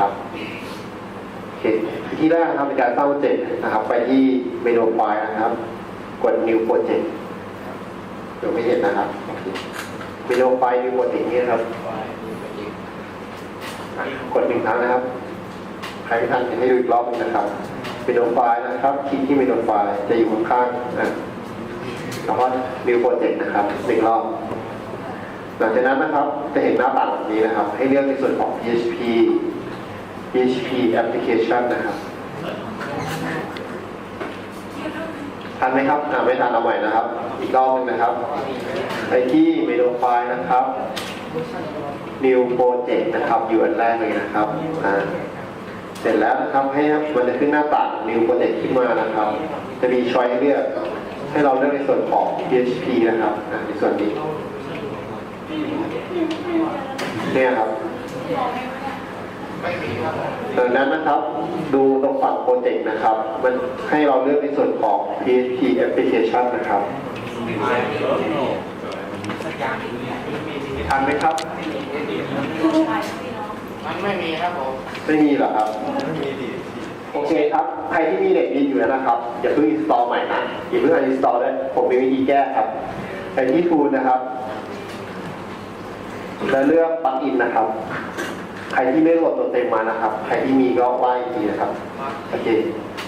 นะครับโอเคที่แรกนะครับเป็นการสร้างโปรเจกต์นะครับ ไปที่เมนูไฟล์นะครับ กด new project เดี๋ยวไม่เห็นนะครับเมนูไฟล์ new project นี่นะครับ กดหนึ่งครั้งนะครับใครไม่ทันให้ดูอีกรอบนึงนะครับเมนูไฟล์นะครับ คลิกที่เมนูไฟล์จะอยู่ข้างๆอะแล้วก็ new project นะครับหนึ่งรอบหลังจากนั้นนะครับจะเห็นหน้าต่างแบบนี้นะครับ ให้เลือกในส่วนของ PHP PHP application นะครับทันไหมครับอ่าไม่ทันเอาใหม่นะครับ อีกรอบหนึ่งนะครับ ไปที่เมนูไฟล์นะครับ new project นะครับอยู่อันแรกเลยนะครับอ่าเสร็จแล้วนะครับให้มันจะขึ้นหน้าต่าง new project ขึ้นมานะครับ จะมีช้อยให้เลือกให้เราเลือกในส่วนของ PHP นะครับในส่วนนี้เนี่ยครับ ดังนั้นนะครับดูตรงฝั่งโปรเจกต์นะครับ มันให้เราเลือกในส่วนของ PHP application นะครับทันไหมครับ มันไม่มีครับผม ไม่มีเหรอครับ โอเคครับ ใครที่มีเน็ตดีอยู่แล้วนะครับ อย่าเพิ่ง install ใหม่นะ อย่าเพิ่ง uninstall ด้วยผมมีวิธีแก้ครับไปที่ tool นะครับ แล้วเลือกปลั๊กอินนะครับ ใครที่ไม่โหลดตัวเต็มมานะครับ ใครที่มีก็ว่าอีกทีนะครับ โอเค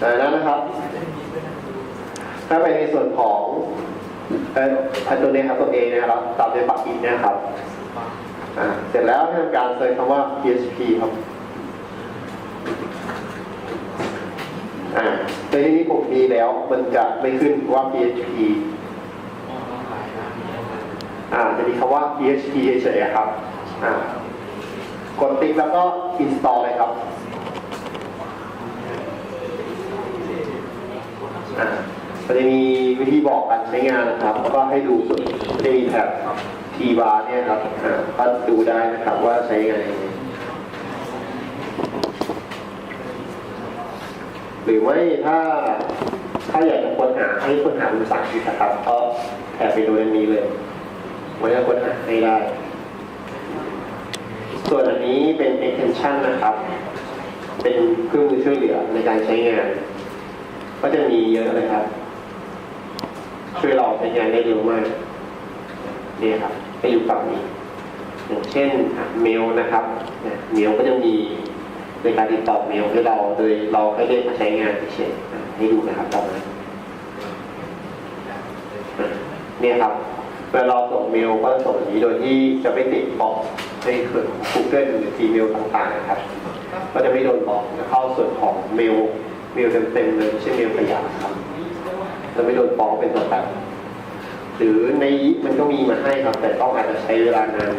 ดังนั้นนะครับ ถ้าไปในส่วนของเอ่อตัวนี้ครับตัว A นะครับ ตามด้วยปักอินเนี่ยครับ เสร็จแล้วให้ทำการเซิร์ชคำว่า PHP ครับอ่าในที่นี้ผมมีแล้วมันจะไม่ขึ้นว่า PHP อ่าจะมีคำว่า PHP เฉยๆครับอ่า กดติ๊กแล้วก็ install เลยครับอ่ามันจะมีวิธีบอกการใช้งานนะครับแล้วก็ให้ดูมันจะมีแท็บ T bar เนี่ยครับอ่าก็ดูได้นะครับว่าใช้งานยังไงหรือไม่ถ้าถ้าอยากจะค้นหาให้ค้นหาเป็นภาษาอังกฤษนะครับก็แถบไปดูในนี้เลยมันจะค้นหาให้ได้ ส่วนอันนี้เป็น extension นะครับ เป็นเครื่องมือช่วยเหลือในการใช้งาน ก็จะมีเยอะเลยครับ ช่วยเราใช้งานได้เร็วมากนี่ครับไปอยู่ฝั่งนี้อย่างเช่นเมลนะครับเมลก็จะมีในการติดต่อเมลให้เราโดยเราให้เรียกมาใช้งานเฉยให้ดูนะครับตอนนั้นอะเนี่ยครับเวลาเราส่งเมลก็จะส่งอย่างนี้โดยที่จะไม่ติดบอก ในส่วนของ Google หรือ Gmail ต่างๆนะครับ ก็จะไม่โดนบล็อกจะเข้าส่วนของเมลเมลเต็มๆเลยไม่ใช่เมลขยะครับจะไม่โดนฟ้องเป็นตัวแบบหรือในมันก็มีมาให้ครับ แต่ต้องอาจจะใช้เวลานาน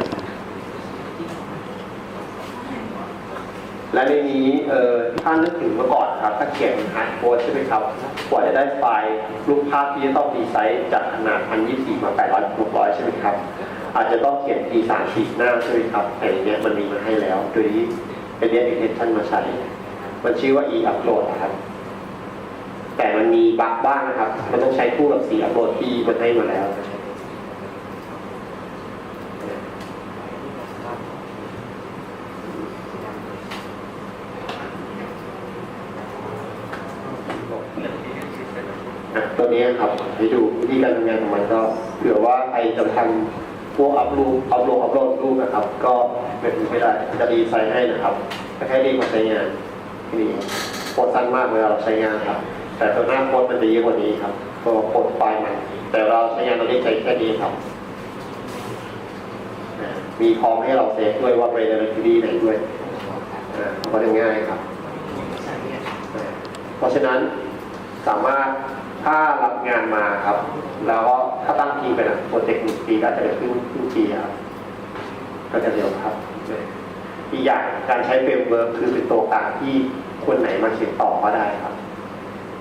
และในนี้เอ่อถ้านึกถึงเมื่อก่อนครับ ถ้าเขียนฮาร์ดโค้ดใช่ไหมครับกว่าจะได้ไฟล์รูปภาพที่จะต้องดีไซน์จากขนาด 1024 มา 800 600 ใช่ไหมครับ อาจจะต้องเขียน T 3 4หน้าใช่ไหมครับแต่อันเนี้ยมันมีมาให้แล้วโดยที่เป็นเรียก extension มาใช้ มันชื่อว่า e upload นะครับ แต่มันมีบั๊กบ้างนะครับ มันต้องใช้คู่กับ C upload ที่มันให้มาแล้วตัวนี้ครับให้ดูวิธีการทำงานของมันก็เผื่อว่าใครจะทำ พวกอัพรูปอัพโหลดอัพโหลดรูปนะครับ ก็เป็นไม่ได้จะดีไซน์ให้นะครับแต่แค่ดีกว่าใช้งานที่นี่โคตรสั้นมากเวลาเราใช้งานครับ แต่ตัวหน้าโคตรมันจะเยอะกว่านี้ครับตัวโคตรไฟล์มันแต่เราใช้งานเราได้ใช้แค่นี้ครับ มีพร้อมให้เราเซฟด้วยว่าไปในเรคดีไหนด้วยอ่าก็จะง่ายครับ เพราะฉะนั้นสามารถถ้ารับงานมาครับ แล้วก็ ถ้าตั้งทีมเป็นโปรเจกต์หนึ่งปีก็จะเป็นครึ่งครึ่งปีครับก็จะเร็วครับอีกอย่างการใช้เฟรมเวิร์กคือเป็นตัวกลางที่คนไหนมาเขียนต่อก็ได้ครับ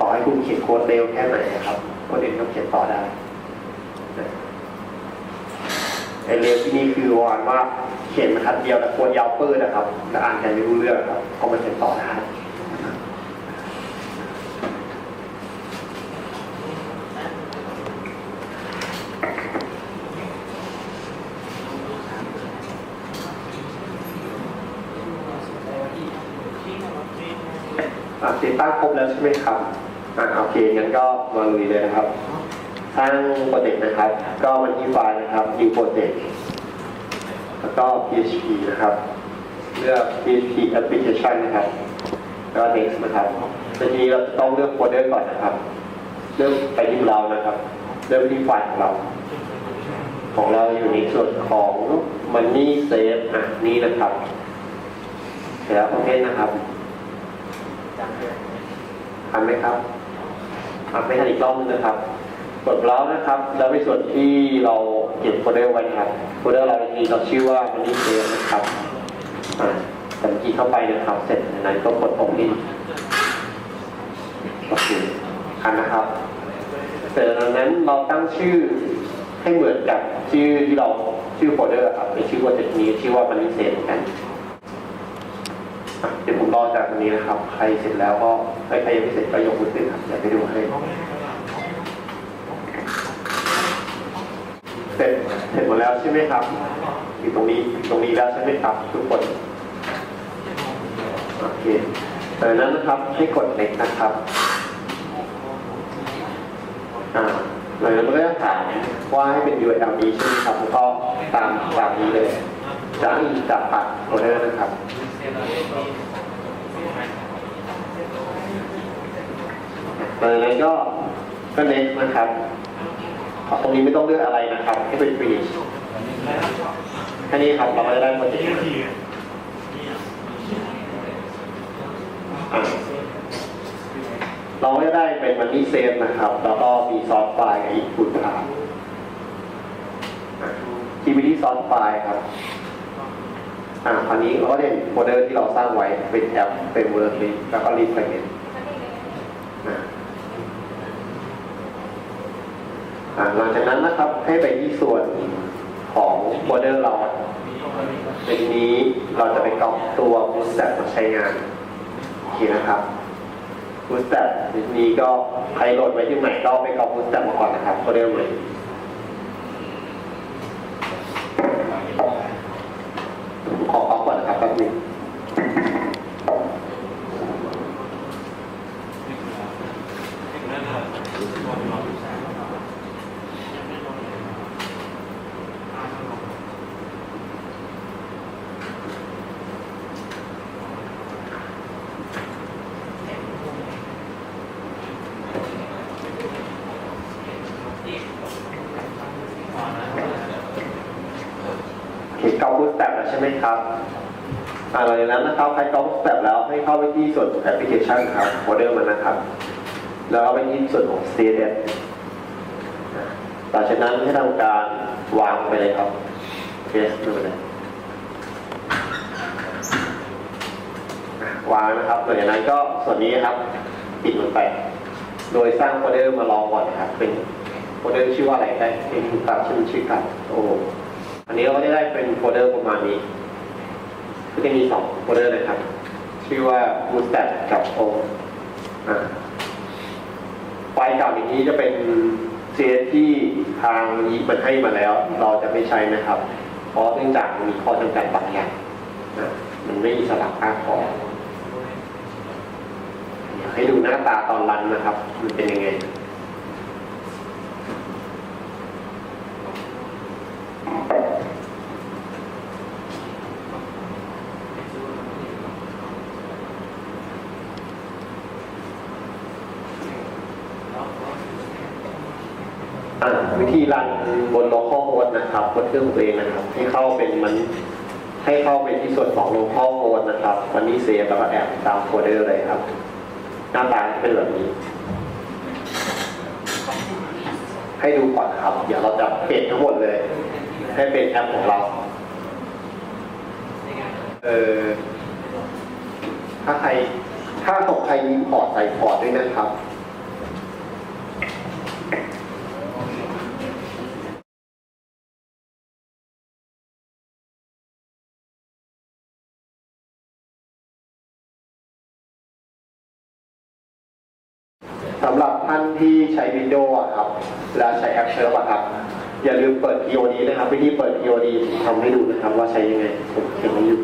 ต่อให้คุณเขียนโค้ดเร็วแค่ไหนครับ คนอื่นก็เขียนต่อได้ไอเร็วที่นี่คือวันว่าเขียนบรรทัดเดียวแต่โค้ดยาวเปิดนะครับแต่อ่านกันไม่รู้เรื่องครับก็มาเขียนต่อได้ อะติดตั้งครบ แล้วใช่ไหมครับอะโอเคงั้นก็มาลุยเลยนะครับ สร้างโปรเจกต์นะครับ ก็มันที่ไฟล์นะครับ new project แล้วก็ PHP นะครับ เลือก PHP application นะครับแล้วก็ next นะครับทีนี้เราจะต้องเลือกโฟลเดอร์ก่อนนะครับเริ่มไปที่เรานะครับเริ่มที่ไฟล์ของเรา ของเราอยู่ในส่วนของ money save อะนี่นะครับแล้วโอเคนะครับ ทำไหมครับทำไม่ทันอีกรอบนึงนะครับกดแล้วนะครับ แล้วในส่วนที่เราเก็บโฟลเดอร์ไว้ครับโฟลเดอร์เราทีเราชื่อว่า money save นะครับอ่าแต่เมื่อกี้เข้าไปนะครับ เสร็จจากนั้นก็กดตรงนี้โอเคคันนะครับเสร็จจากนั้นเราตั้งชื่อให้เหมือนกับชื่อที่เราชื่อโฟลเดอร์ครับเป็นชื่อโปรเจกต์นี้ชื่อว่า money save เหมือนกัน เดี๋ยวผมรอจากตรงนี้นะครับ ใครเสร็จแล้วก็ใครใครยังไม่เสร็จก็ยกมือขึ้นครับเดี๋ยวไปดูให้เสร็จเสร็จหมดแล้วใช่ไหมครับอยู่ตรงนี้อยู่ตรงนี้แล้วใช่ไหมครับทุกคนโอเคจากนั้นนะครับให้กด next นะครับอ่าหลังจากนั้นมันก็จะถามว่าให้เป็น URL นี้ใช่ไหมครับแล้วก็ตามตามนี้เลยจากจากปัดโอเดอร์นะครับ หลังจากนั้นก็ก็ next นะครับตรงนี้ไม่ต้องเลือกอะไรนะครับให้เป็นฟรีแค่นี้ครับเราก็จะได้โปรเจกต์เราก็จะได้เป็นมันนี่เซฟนะครับ แล้วก็มีซอสไฟล์กับอีกฟุตครับที่ไปที่ซอสไฟล์ครับ อ่าคราวนี้เราก็เล่นโฟลเดอร์ที่เราสร้างไว้เป็นแอปเป็นเวิร์กลิแล้วก็รีเฟรนนะหลังจากนั้นนะครับให้ไปที่ส่วนของโมเดลเราในนี้เราจะไปก๊อปตัว Bootstrap มาใช้งานโอเคนะครับ Bootstrap นี้ก็ใครโหลดไว้ที่ไหนก็ไปก๊อป Bootstrap มาก่อนนะครับโมเดลใหม่ขอก๊อปก่อนนะครับแป๊บนึง โอเคเกาบูสแตปแล้ว ใช่ไหมครับอ่าหลังจากนั้นนะครับใครเกาบูสแตปแล้วให้เข้าไปที่ส่วนของแอปพลิเคชันครับโมเดลมันนะครับ แล้วก็ไปที่ส่วนของ status หลังจากนั้นให้ทำการวางไปเลยครับเทสดูไปเลยอะวางนะครับหลังจากนั้นก็ส่วนนี้ครับปิดมันไป โดยสร้างโฟลเดอร์มาลองก่อนนะครับ เป็นโฟลเดอร์ชื่อว่าอะไรได้เป็นตามชื่อชื่อกันโอ้อันนี้เราก็จะได้เป็นโฟลเดอร์ประมาณนี้ ก็จะมีสองโฟลเดอร์นะครับ ชื่อว่า bootstrap กับ o อ่า ไฟล์เก่าอย่างนี้จะเป็นเซตที่ทางยีมันให้มาแล้ว เราจะไม่ใช้นะครับ เพราะเนื่องจากมีข้อจำกัดบางอย่างนะมันไม่อิสระมากพออยากให้ดูหน้าตาตอนรันนะครับ มันเป็นยังไง วิธีรันบน local host นะครับบนเครื่องตัวเองนะครับ ให้เข้าเป็นมันให้เข้าไปที่ส่วนของ local host นะครับวันนี้เซฟแล้วก็แอบตามโฟลเดอร์เลยครับ หน้าตาจะเป็นแบบนี้ ให้ดูก่อนครับ เดี๋ยวเราจะเปลี่ยนทั้งหมดเลย ให้เป็นแอปของเราเออถ้าใครถ้าของใครมีพอร์ตใส่พอร์ตด้วยนะครับ สำหรับท่านที่ใช้ Windows อครับ และใช้ App Server ะครับ อย่าลืมเปิด POD นะครับวิธีเปิด POD ผมทำให้ดูนะครับว่าใช้ยังไงผมเขียนไว้อยู่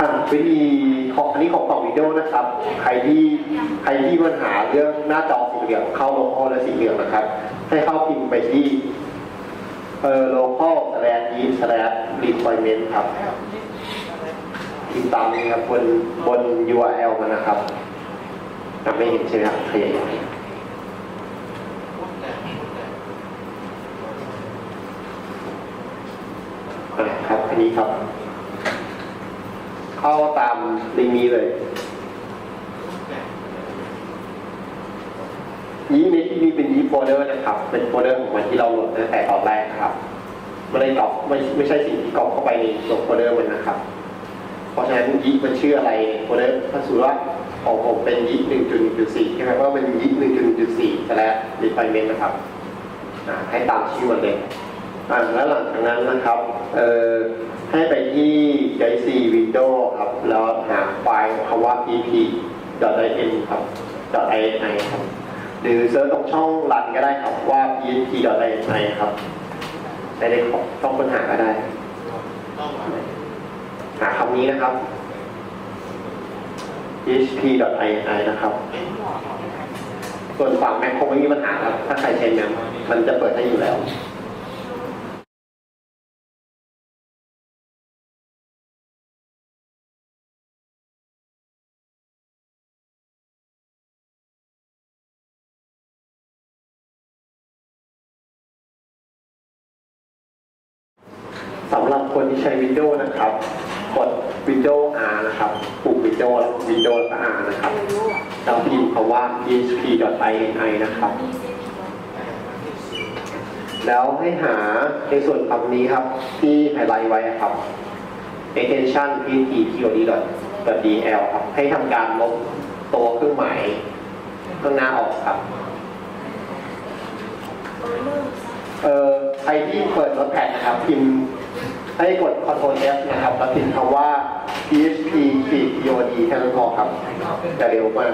อะวิธีของอันนี้ของกล่องวิดีโอนะครับ ใครที่ใครที่มีปัญหาเรื่องหน้าจอสีเหลืองเข้าโลโก้และสีเหลืองนะครับ ให้เข้าพิมพ์ไปที่เออ local slash in slash requirement ครับพิมพ์ตามนี้ครับบนบน URL มันนะครับจำไม่เห็นใช่ไหมครับขยายอะครับอันนี้ครับ เข้าตามลิงก์นี้เลยยีในที่นี้เป็นยีโฟลเดอร์นะครับ เป็นโฟลเดอร์ของมันที่เราโหลดตั้งแต่ตอนแรกครับ ไม่ได้กรอกไม่ไม่ใช่สิ่งที่กรอกเข้าไปในตัวโฟลเดอร์มันนะครับ เพราะฉะนั้นยีมันชื่ออะไรโฟลเดอร์ถ้าสมมติว่าของผมเป็นยีหนึ่งจุดหนึ่งจุดสี่ใช่ไหมว่ามันยีหนึ่งจุดหนึ่งจุดสี่แสดง requirement นะครับให้ตามชื่อมันเลยอ่าแล้วหลังจากนั้นนะครับเอ่อให้ไปที่ JC Window ครับ แล้วหาไฟล์คำว่า pp.in ครับ .ini ครับ หรือเซิร์ชตรงช่องรันก็ได้ครับว่า pp.ini ครับ ใช้ในช่องค้นหาก็ได้ หาคำนี้นะครับ hp.ini นะครับ ส่วนฝั่ง Mac คงไม่มีปัญหาครับ ถ้าใครใช้ Mac มันจะเปิดให้อยู่แล้ว สำหรับคนที่ใช้ Windows นะครับ กด Windows R นะครับปุ่ม Windows แล้ว Windows แล้วก็ R นะครับแล้วพิมพ์คำว่า php.ini นะครับ แล้วให้หาในส่วนคำนี้ครับ ที่ไฮไลท์ไว้ครับ extension pt.pod.dl ครับ ให้ทำการลบตัวเครื่องหมายข้างหน้าออกครับเอ่อใครที่เปิดโน้ตแพดนะครับพิมพ์ ให้กด Ctrl F นะครับแล้วพิมพ์คำว่า php pod แค่นั้นพอครับจะเร็วมาก